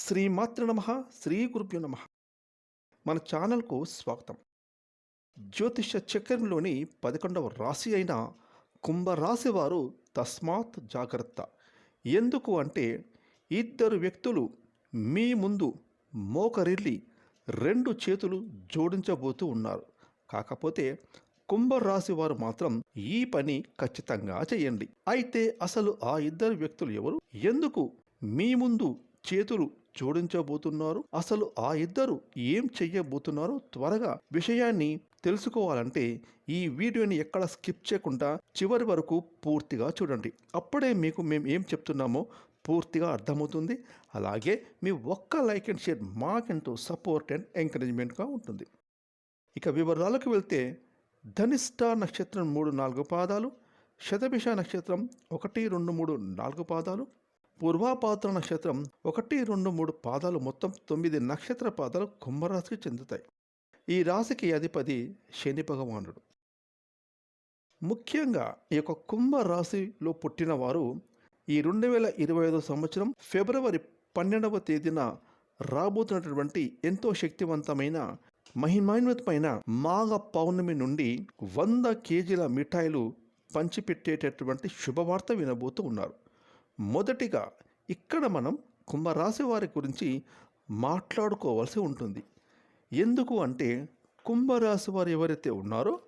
శ్రీమాతృ నమ శ్రీ గురుభ్యో నమ. మన ఛానల్కు స్వాగతం. జ్యోతిష చక్రంలోని పదకొండవ రాశి అయిన కుంభరాశి వారు తస్మాత్ జాగ్రత్త. ఎందుకు అంటే ఇద్దరు వ్యక్తులు మీ ముందు మోకరిల్లి రెండు చేతులు జోడించబోతూ ఉన్నారు. కాకపోతే కుంభరాశి వారు మాత్రం ఈ పని ఖచ్చితంగా చేయండి. అయితే అసలు ఆ ఇద్దరు వ్యక్తులు ఎవరు? ఎందుకు మీ ముందు చేతులు జోడించబోతున్నారు. అసలు ఆ ఇద్దరు ఏం చెయ్యబోతున్నారో త్వరగా విషయాన్ని తెలుసుకోవాలంటే ఈ వీడియోని ఎక్కడ స్కిప్ చేయకుండా చివరి వరకు పూర్తిగా చూడండి. అప్పుడే మీకు మేము ఏం చెప్తున్నామో పూర్తిగా అర్థమవుతుంది. అలాగే మీ ఒక్క లైక్ అండ్ షేర్ మాకెంతో సపోర్ట్ అండ్ ఎంకరేజ్మెంట్గా ఉంటుంది. ఇక వివరాలకు వెళ్తే ధనిష్ట నక్షత్రం మూడు నాలుగు పాదాలు శతభిష నక్షత్రం ఒకటి రెండు మూడు నాలుగు పాదాలు పూర్వాపాత్ర నక్షత్రం ఒకటి రెండు మూడు పాదాలు మొత్తం తొమ్మిది నక్షత్ర పాదాలు కుంభరాశికి చెందుతాయి. ఈ రాశికి అధిపతి శని భగవానుడు. ముఖ్యంగా ఈ యొక్క కుంభరాశిలో పుట్టిన వారు ఈ రెండు వేల ఇరవై ఐదో సంవత్సరం ఫిబ్రవరి పన్నెండవ తేదీన రాబోతున్నటువంటి ఎంతో శక్తివంతమైన మహిమాన్వితమైన మాఘ పౌర్ణమి నుండి వంద కేజీల మిఠాయిలు పంచిపెట్టేటటువంటి శుభవార్త వినబోతూ ఉన్నారు. మొదటిగా ఇక్కడ మనం కుంభరాశి వారి గురించి మాట్లాడుకోవాల్సి ఉంటుంది. ఎందుకు అంటే కుంభరాశి వారు ఎవరైతే ఉన్నారో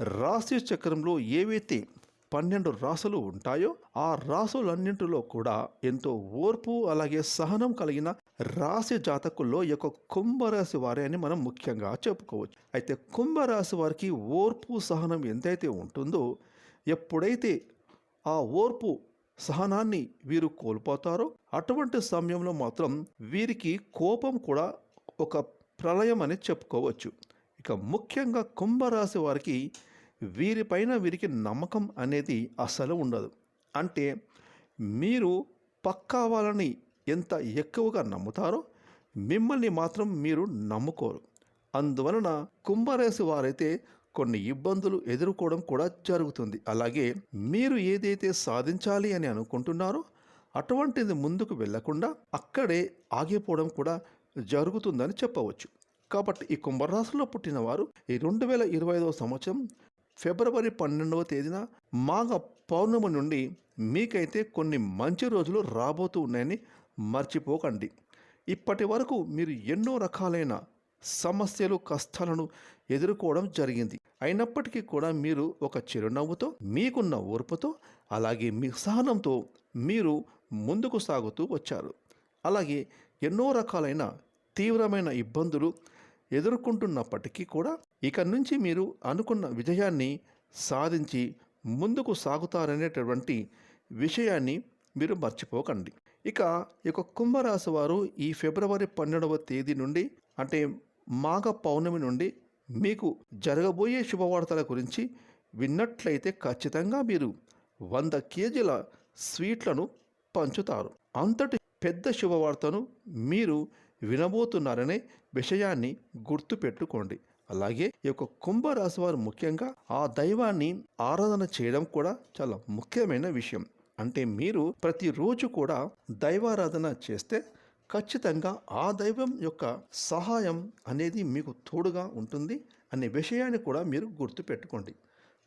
రాశి చక్రంలో ఏవైతే పన్నెండు రాసులు ఉంటాయో ఆ రాసులన్నింటిలో కూడా ఎంతో ఓర్పు అలాగే సహనం కలిగిన రాశి జాతకుల్లో ఈ యొక్క కుంభరాశి వారే అని మనం ముఖ్యంగా చెప్పుకోవచ్చు. అయితే కుంభరాశి వారికి ఓర్పు సహనం ఎంతైతే ఉంటుందో ఎప్పుడైతే ఆ ఓర్పు సహనాన్ని వీరు కోల్పోతారో అటువంటి సమయంలో మాత్రం వీరికి కోపం కూడా ఒక ప్రళయం అని చెప్పుకోవచ్చు. ఇక ముఖ్యంగా కుంభరాశి వారికి వీరిపైన వీరికి నమ్మకం అనేది అసలు ఉండదు. అంటే మీరు పక్కా వాళ్ళని ఎంత ఎక్కువగా నమ్ముతారో మిమ్మల్ని మాత్రం మీరు నమ్ముకోరు. అందువలన కుంభరాశి వారైతే కొన్ని ఇబ్బందులు ఎదుర్కోవడం కూడా జరుగుతుంది. అలాగే మీరు ఏదైతే సాధించాలి అని అనుకుంటున్నారో అటువంటిది ముందుకు వెళ్ళకుండా అక్కడే ఆగిపోవడం కూడా జరుగుతుందని చెప్పవచ్చు. కాబట్టి ఈ కుంభరాశిలో పుట్టిన వారు ఈ రెండు వేల ఇరవై ఐదవ సంవత్సరం ఫిబ్రవరి పన్నెండవ తేదీన మాఘ పౌర్ణమి నుండి మీకైతే కొన్ని మంచి రోజులు రాబోతూ ఉన్నాయని మర్చిపోకండి. ఇప్పటి వరకు మీరు ఎన్నో రకాలైన సమస్యలు కష్టాలను ఎదుర్కోవడం జరిగింది. అయినప్పటికీ కూడా మీరు ఒక చిరునవ్వుతో మీకున్న ఓర్పుతో అలాగే మీ సహనంతో మీరు ముందుకు సాగుతూ వచ్చారు. అలాగే ఎన్నో రకాలైన తీవ్రమైన ఇబ్బందులు ఎదుర్కొంటున్నప్పటికీ కూడా ఇక నుంచి మీరు అనుకున్న విజయాన్ని సాధించి ముందుకు సాగుతారనేటటువంటి విషయాన్ని మీరు మర్చిపోకండి. ఇక ఇక యొక్క కుంభరాశి వారు ఈ ఫిబ్రవరి పన్నెండవ తేదీ నుండి అంటే మాఘ పౌర్ణమి నుండి మీకు జరగబోయే శుభవార్తల గురించి విన్నట్లయితే ఖచ్చితంగా మీరు వంద కేజీల స్వీట్లను పంచుతారు. అంతటి పెద్ద శుభవార్తను మీరు వినబోతున్నారనే విషయాన్ని గుర్తుపెట్టుకోండి. అలాగే ఈ యొక్క కుంభరాశి వారు ముఖ్యంగా ఆ దైవాన్ని ఆరాధన చేయడం కూడా చాలా ముఖ్యమైన విషయం. అంటే మీరు ప్రతిరోజు కూడా దైవారాధన చేస్తే ఖచ్చితంగా ఆ దైవం యొక్క సహాయం అనేది మీకు తోడుగా ఉంటుంది అనే విషయాన్ని కూడా మీరు గుర్తుపెట్టుకోండి.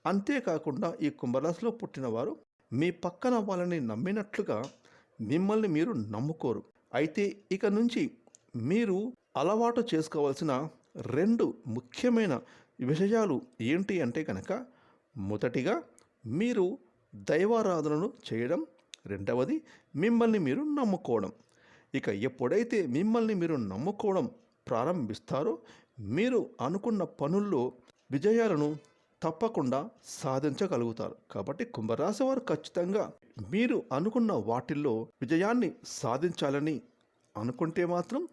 అంతేకాకుండా ఈ కుంభరాశిలో పుట్టిన వారు మీ పక్కన వాళ్ళని నమ్మినట్లుగా మిమ్మల్ని మీరు నమ్ముకోరు. అయితే ఇక నుంచి మీరు అలవాటు చేసుకోవాల్సిన రెండు ముఖ్యమైన విషయాలు ఏంటి అంటే కనుక మొదటిగా మీరు దైవారాధనను చేయడం రెండవది మిమ్మల్ని మీరు నమ్ముకోవడం. ఇక ఎప్పుడైతే మిమ్మల్ని మీరు నమ్ముకోవడం ప్రారంభిస్తారో మీరు అనుకున్న పనుల్లో విజయాలను తప్పకుండా సాధించగలుగుతారు. కాబట్టి కుంభరాశి వారు ఖచ్చితంగా మీరు అనుకున్న వాటిల్లో విజయాన్ని సాధించాలని అనుకుంటే మాత్రం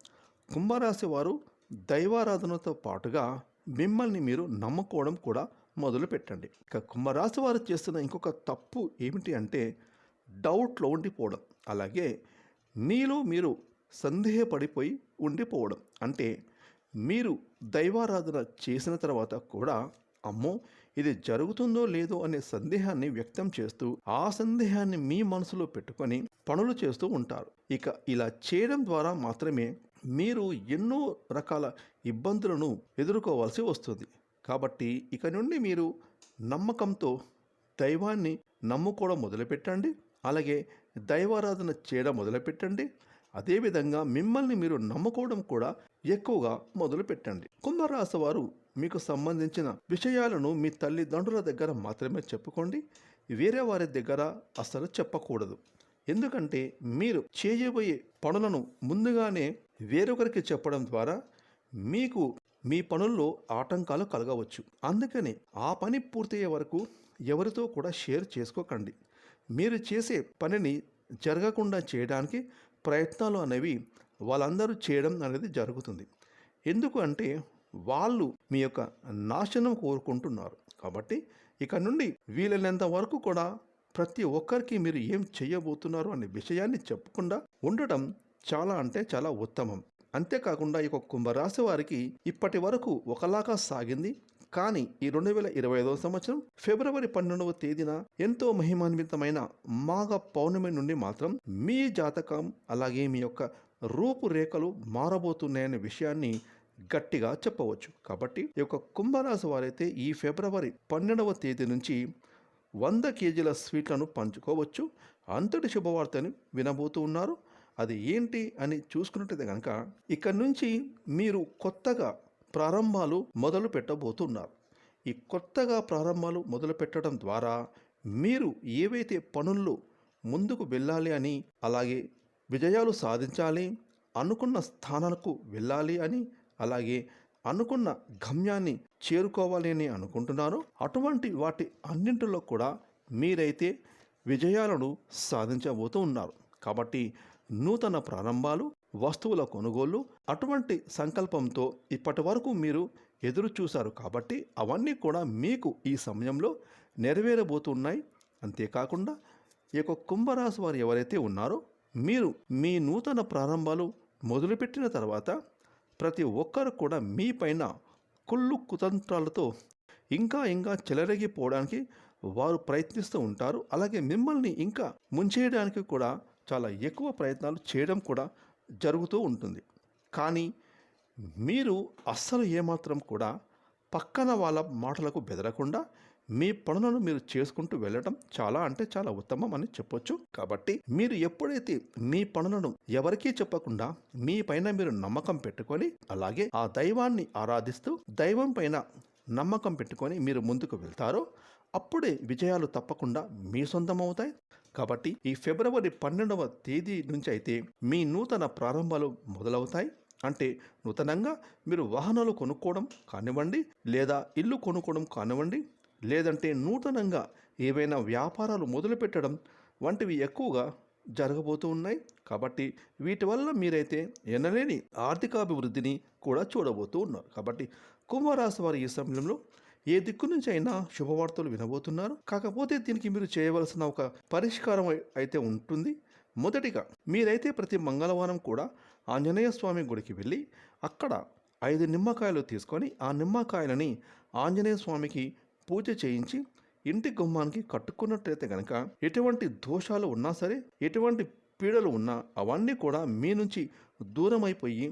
కుంభరాశి వారు దైవారాధనతో పాటుగా మిమ్మల్ని మీరు నమ్ముకోవడం కూడా మొదలు పెట్టండి. ఇక కుంభరాశి వారు చేస్తున్న ఇంకొక తప్పు ఏమిటి అంటే డౌట్లో ఉండిపోవడం. అలాగే మీలో మీరు సందేహపడిపోయి ఉండిపోవడం. అంటే మీరు దైవారాధన చేసిన తర్వాత కూడా అమ్మో ఇది జరుగుతుందో లేదో అనే సందేహాన్ని వ్యక్తం చేస్తూ ఆ సందేహాన్ని మీ మనసులో పెట్టుకొని పనులు చేస్తూ ఉంటారు. ఇక ఇలా చేయడం ద్వారా మాత్రమే మీరు ఎన్నో రకాల ఇబ్బందులను ఎదుర్కోవాల్సి వస్తుంది. కాబట్టి ఇక నుండి మీరు నమ్మకంతో దైవాన్ని నమ్ముకోవడం మొదలుపెట్టండి. అలాగే దైవారాధన చేయడం మొదలుపెట్టండి. అదేవిధంగా మిమ్మల్ని మీరు నమ్ముకోవడం కూడా ఎక్కువగా మొదలుపెట్టండి. కుంభరాశి వారు మీకు సంబంధించిన విషయాలను మీ తల్లిదండ్రుల దగ్గర మాత్రమే చెప్పుకోండి. వేరే వారి దగ్గర అసలు చెప్పకూడదు. ఎందుకంటే మీరు చేయబోయే పనులను ముందుగానే వేరొకరికి చెప్పడం ద్వారా మీకు మీ పనుల్లో ఆటంకాలు కలగవచ్చు. అందుకని ఆ పని పూర్తయ్యే వరకు ఎవరితో కూడా షేర్ చేసుకోకండి. మీరు చేసే పనిని జరగకుండా చేయడానికి ప్రయత్నాలు అనేవి వాళ్ళందరూ చేయడం అనేది జరుగుతుంది. ఎందుకు అంటే వాళ్ళు మీ యొక్క నాశనం కోరుకుంటున్నారు. కాబట్టి ఇక నుండి వీలైనంత వరకు కూడా ప్రతి ఒక్కరికి మీరు ఏం చేయబోతున్నారు అనే విషయాన్ని చెప్పకుండా ఉండటం చాలా అంటే చాలా ఉత్తమం. అంతేకాకుండా ఈ యొక్క కుంభరాశి వారికి ఇప్పటి వరకు ఒకలాగా సాగింది. కానీ ఈ రెండు వేల ఇరవై ఐదవ సంవత్సరం ఫిబ్రవరి పన్నెండవ తేదీన ఎంతో మహిమాన్వితమైన మాఘ పౌర్ణమి నుండి మాత్రం మీ జాతకం అలాగే మీ యొక్క రూపురేఖలు మారబోతున్నాయనే విషయాన్ని గట్టిగా చెప్పవచ్చు. కాబట్టి ఈ యొక్క కుంభరాశి వారైతే ఈ ఫిబ్రవరి పన్నెండవ తేదీ నుంచి వంద కేజీల స్వీట్లను పంచుకోవచ్చు. అంతటి శుభవార్తని వినబోతూ ఉన్నారు. అది ఏంటి అని చూసుకున్నట్టయితే కనుక ఇక్కడి నుంచి మీరు కొత్తగా ప్రారంభాలు మొదలు పెట్టబోతున్నారు. ఈ కొత్తగా ప్రారంభాలు మొదలు పెట్టడం ద్వారా మీరు ఏవైతే పనుల్లో ముందుకు వెళ్ళాలి అని అలాగే విజయాలు సాధించాలి అనుకున్న స్థానాలకు వెళ్ళాలి అని అలాగే అనుకున్న గమ్యాన్ని చేరుకోవాలి అని అనుకుంటున్నారో అటువంటి వాటి అన్నింటిలో కూడా మీరైతే విజయాలను సాధించబోతూ ఉన్నారు. కాబట్టి నూతన ప్రారంభాలు వస్తువుల కొనుగోలు అటువంటి సంకల్పంతో ఇప్పటి వరకు మీరు ఎదురు చూశారు కాబట్టి అవన్నీ కూడా మీకు ఈ సమయంలో నెరవేరబోతున్నాయి. అంతేకాకుండా ఈ యొక్క కుంభరాశి వారు ఎవరైతే ఉన్నారో మీరు మీ నూతన ప్రారంభాలు మొదలుపెట్టిన తర్వాత ప్రతి ఒక్కరు కూడా మీ పైన కుళ్ళు కుతంత్రాలతో ఇంకా ఇంకా చెలరేగిపోవడానికి వారు ప్రయత్నిస్తూ ఉంటారు. అలాగే మిమ్మల్ని ఇంకా ముంచేయడానికి కూడా చాలా ఎక్కువ ప్రయత్నాలు చేయడం కూడా జరుగుతూ ఉంటుంది. కానీ మీరు అస్సలు ఏమాత్రం కూడా పక్కన వాళ్ళ మాటలకు బెదరకుండా మీ పనులను మీరు చేసుకుంటూ వెళ్ళడం చాలా అంటే చాలా ఉత్తమం అని చెప్పొచ్చు. కాబట్టి మీరు ఎప్పుడైతే మీ పనులను ఎవరికీ చెప్పకుండా మీ పైన మీరు నమ్మకం పెట్టుకొని అలాగే ఆ దైవాన్ని ఆరాధిస్తూ దైవం పైన నమ్మకం పెట్టుకొని మీరు ముందుకు వెళ్తారో అప్పుడే విజయాలు తప్పకుండా మీ సొంతం అవుతాయి కాబట్టి ఈ ఫిబ్రవరి పన్నెండవ తేదీ నుంచి అయితే మీ నూతన ప్రారంభాలు మొదలవుతాయి. అంటే నూతనంగా మీరు వాహనాలు కొనుక్కోవడం కానివ్వండి లేదా ఇల్లు కొనుక్కోవడం కానివ్వండి లేదంటే నూతనంగా ఏవైనా వ్యాపారాలు మొదలుపెట్టడం వంటివి ఎక్కువగా జరగబోతూ ఉన్నాయి. కాబట్టి వీటి వల్ల మీరైతే ఎనలేని ఆర్థికాభివృద్ధిని కూడా చూడబోతూ ఉన్నారు. కాబట్టి కుంభరాశి వారి ఈ సమయంలో ఏ దిక్కు నుంచి అయినా శుభవార్తలు వినబోతున్నారు. కాకపోతే దీనికి మీరు చేయవలసిన ఒక పరిష్కారం అయితే ఉంటుంది. మొదటిగా మీరైతే ప్రతి మంగళవారం కూడా ఆంజనేయ స్వామి గుడికి వెళ్ళి అక్కడ ఐదు నిమ్మకాయలు తీసుకొని ఆ నిమ్మకాయలని ఆంజనేయ స్వామికి పూజ చేయించి ఇంటి గుమ్మానికి కట్టుకున్నట్లయితే కనుక ఎటువంటి దోషాలు ఉన్నా సరే ఎటువంటి పీడలు ఉన్నా అవన్నీ కూడా మీ నుంచి దూరమైపోయి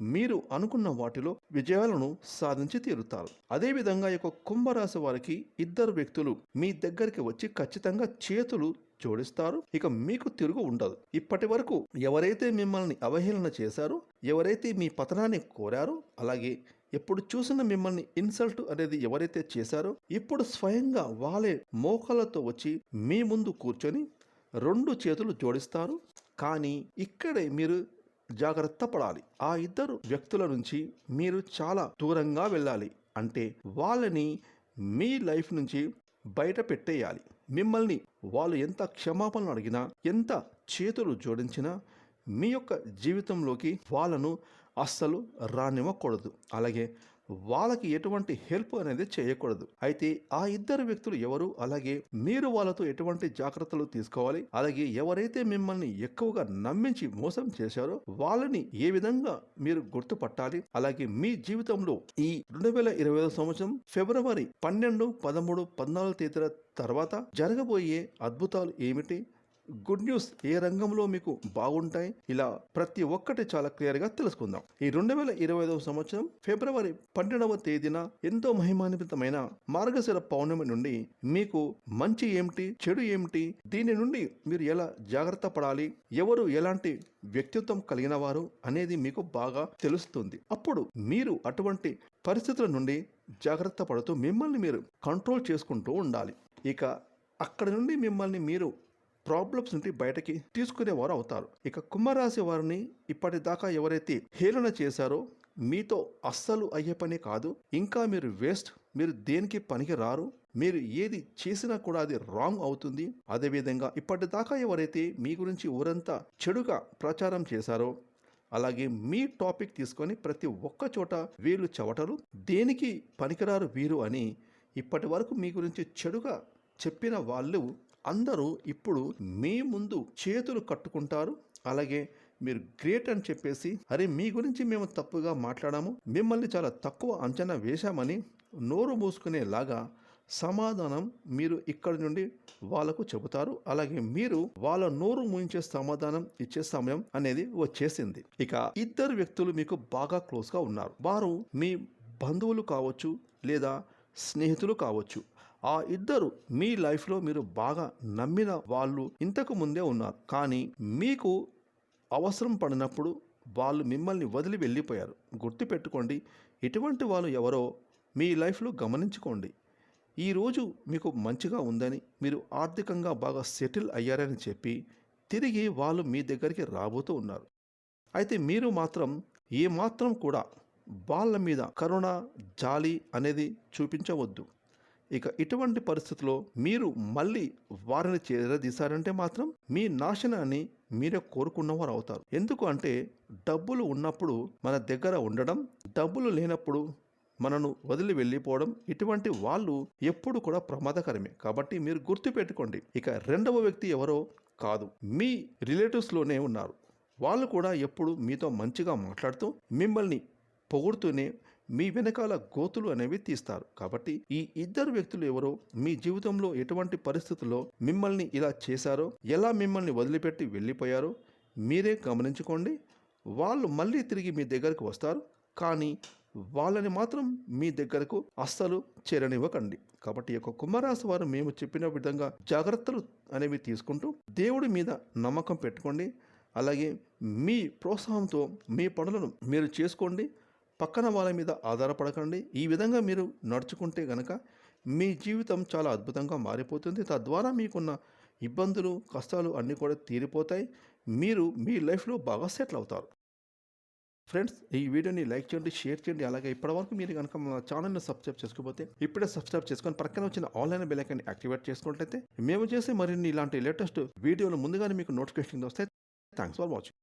మీరు అనుకున్న వాటిలో విజయాలను సాధించి తీరుతారు. అదేవిధంగా ఈ యొక్క కుంభరాశి వారికి ఇద్దరు వ్యక్తులు మీ దగ్గరికి వచ్చి ఖచ్చితంగా చేతులు జోడిస్తారు. ఇక మీకు తిరుగు ఉండదు. ఇప్పటి వరకు ఎవరైతే మిమ్మల్ని అవహేళన చేశారో ఎవరైతే మీ పతనాన్ని కోరారో అలాగే ఎప్పుడు చూసిన మిమ్మల్ని ఇన్సల్ట్ అనేది ఎవరైతే చేశారో ఇప్పుడు స్వయంగా వాళ్ళే మోకాలతో వచ్చి మీ ముందు కూర్చొని రెండు చేతులు జోడిస్తారు. కానీ ఇక్కడే మీరు జాగ్రత్త పడాలి. ఆ ఇద్దరు వ్యక్తుల నుంచి మీరు చాలా దూరంగా వెళ్ళాలి. అంటే వాళ్ళని మీ లైఫ్ నుంచి బయట పెట్టేయాలి. మిమ్మల్ని వాళ్ళు ఎంత క్షమాపణలు అడిగినా ఎంత చేతులు జోడించినా మీ యొక్క జీవితంలోకి వాళ్ళను అస్సలు రానివ్వకూడదు. అలాగే వాళ్ళకి ఎటువంటి హెల్ప్ అనేది చేయకూడదు. అయితే ఆ ఇద్దరు వ్యక్తులు ఎవరు? అలాగే మీరు వాళ్ళతో ఎటువంటి జాగ్రత్తలు తీసుకోవాలి? అలాగే ఎవరైతే మిమ్మల్ని ఎక్కువగా నమ్మించి మోసం చేశారో వాళ్ళని ఏ విధంగా మీరు గుర్తుపట్టాలి? అలాగే మీ జీవితంలో ఈ రెండు వేల ఇరవై సంవత్సరం ఫిబ్రవరి పన్నెండు పదమూడు పద్నాలుగు తేదీల తర్వాత జరగబోయే అద్భుతాలు ఏమిటి? గుడ్ న్యూస్ ఏ రంగంలో మీకు బాగుంటాయి? ఇలా ప్రతి ఒక్కటి చాలా క్లియర్గా తెలుసుకుందాం. ఈ రెండు వేల ఇరవై ఐదవ సంవత్సరం ఫిబ్రవరి పన్నెండవ తేదీన ఎంతో మహిమాన్వితమైన మార్గశిర పౌర్ణమి నుండి మీకు మంచి ఏమిటి చెడు ఏమిటి దీని నుండి మీరు ఎలా జాగ్రత్త పడాలి ఎవరు ఎలాంటి వ్యక్తిత్వం కలిగిన వారు అనేది మీకు బాగా తెలుస్తుంది. అప్పుడు మీరు అటువంటి పరిస్థితుల నుండి జాగ్రత్త పడుతూ మిమ్మల్ని మీరు కంట్రోల్ చేసుకుంటూ ఉండాలి. ఇక అక్కడ నుండి మిమ్మల్ని మీరు ప్రాబ్లమ్స్ నుండి బయటకి తీసుకునేవారు అవుతారు. ఇక కుంభరాశి వారిని ఇప్పటిదాకా ఎవరైతే హేళన చేశారో మీతో అస్సలు అయ్యే పని కాదు. ఇంకా మీరు వేస్ట్ మీరు దేనికి పనికి రారు? మీరు ఏది చేసినా కూడా అది రాంగ్ అవుతుంది. అదేవిధంగా ఇప్పటిదాకా ఎవరైతే మీ గురించి ఊరంతా చెడుగా ప్రచారం చేశారో అలాగే మీ టాపిక్ తీసుకొని ప్రతి ఒక్క చోట వీళ్ళు చవటలు దేనికి పనికిరారు వీరు అని ఇప్పటి వరకు మీ గురించి చెడుగా చెప్పిన వాళ్ళు అందరూ ఇప్పుడు మీ ముందు చేతులు కట్టుకుంటారు. అలాగే మీరు గ్రేట్ అని చెప్పేసి అరే మీ గురించి మేము తప్పుగా మాట్లాడాము. మిమ్మల్ని చాలా తక్కువ అంచనా వేశామని నోరు మూసుకునేలాగా సమాధానం మీరు ఇక్కడి నుండి వాళ్ళకు చెబుతారు. అలాగే మీరు వాళ్ళ నోరు మూయించే సమాధానం ఇచ్చే సమయం అనేది వచ్చేసింది. ఇక ఇద్దరు వ్యక్తులు మీకు బాగా క్లోజ్గా ఉన్నారు. వారు మీ బంధువులు కావచ్చు లేదా స్నేహితులు కావచ్చు. ఆ ఇద్దరు మీ లైఫ్లో మీరు బాగా నమ్మిన వాళ్ళు ఇంతకు ముందే ఉన్నారు. కానీ మీకు అవసరం పడినప్పుడు వాళ్ళు మిమ్మల్ని వదిలి వెళ్ళిపోయారు. గుర్తుపెట్టుకోండి ఇటువంటి వాళ్ళు ఎవరో మీ లైఫ్లో గమనించుకోండి. ఈరోజు మీకు మంచిగా ఉందని మీరు ఆర్థికంగా బాగా సెటిల్ అయ్యారని చెప్పి తిరిగి వాళ్ళు మీ దగ్గరికి రాబోతూ ఉన్నారు. అయితే మీరు మాత్రం ఏమాత్రం కూడా వాళ్ళ మీద కరుణ జాలి అనేది చూపించవద్దు. ఇక ఇటువంటి పరిస్థితుల్లో మీరు మళ్ళీ వారిని చేరదీశారంటే మాత్రం మీ నాశనాన్ని మీరే కోరుకున్నవారు అవుతారు. ఎందుకు అంటే డబ్బులు ఉన్నప్పుడు మన దగ్గర ఉండడం డబ్బులు లేనప్పుడు మనను వదిలి వెళ్ళిపోవడం ఇటువంటి వాళ్ళు ఎప్పుడు కూడా ప్రమాదకరమే. కాబట్టి మీరు గుర్తుపెట్టుకోండి ఇక రెండవ వ్యక్తి ఎవరో కాదు. మీ రిలేటివ్స్లోనే ఉన్నారు. వాళ్ళు కూడా ఎప్పుడు మీతో మంచిగా మాట్లాడుతూ మిమ్మల్ని పొగుడుతూనే మీ వెనకాల గోతులు అనేవి తీస్తారు. కాబట్టి ఈ ఇద్దరు వ్యక్తులు ఎవరో మీ జీవితంలో ఎటువంటి పరిస్థితుల్లో మిమ్మల్ని ఇలా చేశారో ఎలా మిమ్మల్ని వదిలిపెట్టి వెళ్ళిపోయారో మీరే గమనించుకోండి. వాళ్ళు మళ్ళీ తిరిగి మీ దగ్గరకు వస్తారు. కానీ వాళ్ళని మాత్రం మీ దగ్గరకు అస్సలు చేరనివ్వకండి. కాబట్టి యొక్క కుంభరాశి వారు మేము చెప్పిన విధంగా జాగ్రత్తలు అనేవి తీసుకుంటూ దేవుడి మీద నమ్మకం పెట్టుకోండి. అలాగే మీ ప్రోత్సాహంతో మీ పనులను మీరు చేసుకోండి. పక్కన వాళ్ళ మీద ఆధారపడకండి. ఈ విధంగా మీరు నడుచుకుంటే గనక మీ జీవితం చాలా అద్భుతంగా మారిపోతుంది. తద్వారా మీకున్న ఇబ్బందులు కష్టాలు అన్నీ కూడా తీరిపోతాయి. మీరు మీ లైఫ్లో బాగా సెటిల్ అవుతారు. ఫ్రెండ్స్ ఈ వీడియోని లైక్ చేయండి షేర్ చేయండి. అలాగే ఇప్పటివరకు మీరు కనుక మా ఛానల్ని సబ్స్క్రైబ్ చేసుకోకపోతే ఇప్పుడే సబ్స్క్రైబ్ చేసుకొని పక్కన వచ్చిన ఆన్లైన్ బెల్ యాక్టివేట్ చేసుకున్నట్లయితే మేము చేసే మరిన్ని ఇలాంటి లేటెస్ట్ వీడియోలు ముందుగానే మీకు నోటిఫికేషన్ వస్తాయి. Thanks for watching.